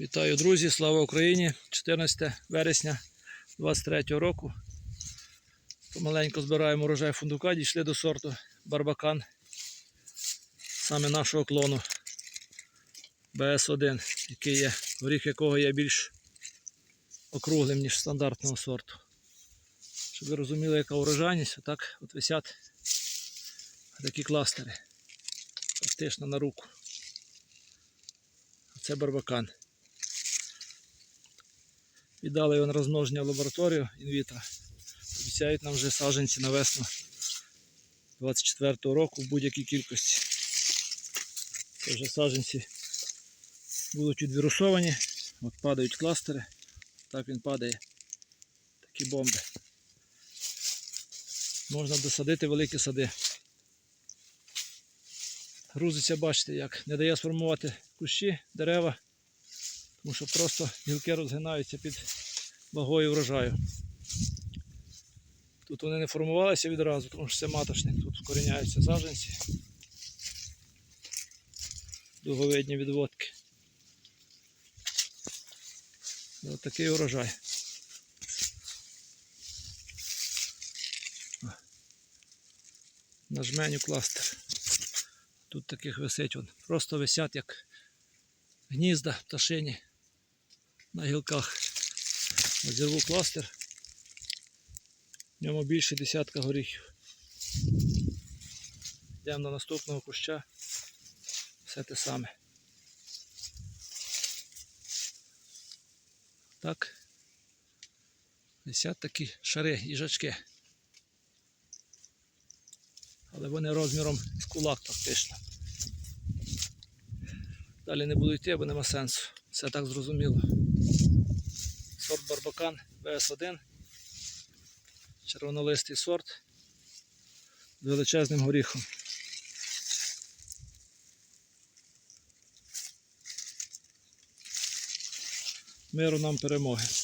Вітаю, друзі! Слава Україні! 14 вересня 23 року. Помаленько збираємо урожай фундука, дійшли до сорту Барбакан, саме нашого клону БС1, який є, горіх якого є більш округлим, ніж стандартного сорту. Щоб ви розуміли, яка урожайність, отак от висять такі кластери. Практично на руку. Це барбакан. Віддали його на розмноження в лабораторію інвітро. Обіцяють нам вже саджанці на весну 24-го року в будь-якій кількості. Це вже будуть відвірусовані. От падають кластери. Так він падає. Такі бомби. Можна досадити великі сади. Грузиться, бачите, як не дає сформувати кущі, дерева, тому що просто гілки розгинаються під вагою врожаю. Тут вони не формувалися відразу, тому що це маточник, тут вкоріняються саджанці. Дуговидні відводки. І такий урожай. На жменю кластер. Тут таких висить. Просто висять як гнізда пташині на гілках. Розірву кластер. В ньому більше десятка горіхів. Йдемо до наступного куща. Все те саме. Так. Висять такі шари їжачки. Але вони розміром з кулак практично. Далі не буду йти, бо нема сенсу. Все так зрозуміло. Сорт Барбакан ВС1. Червонолистий сорт з величезним горіхом. Миру нам перемоги.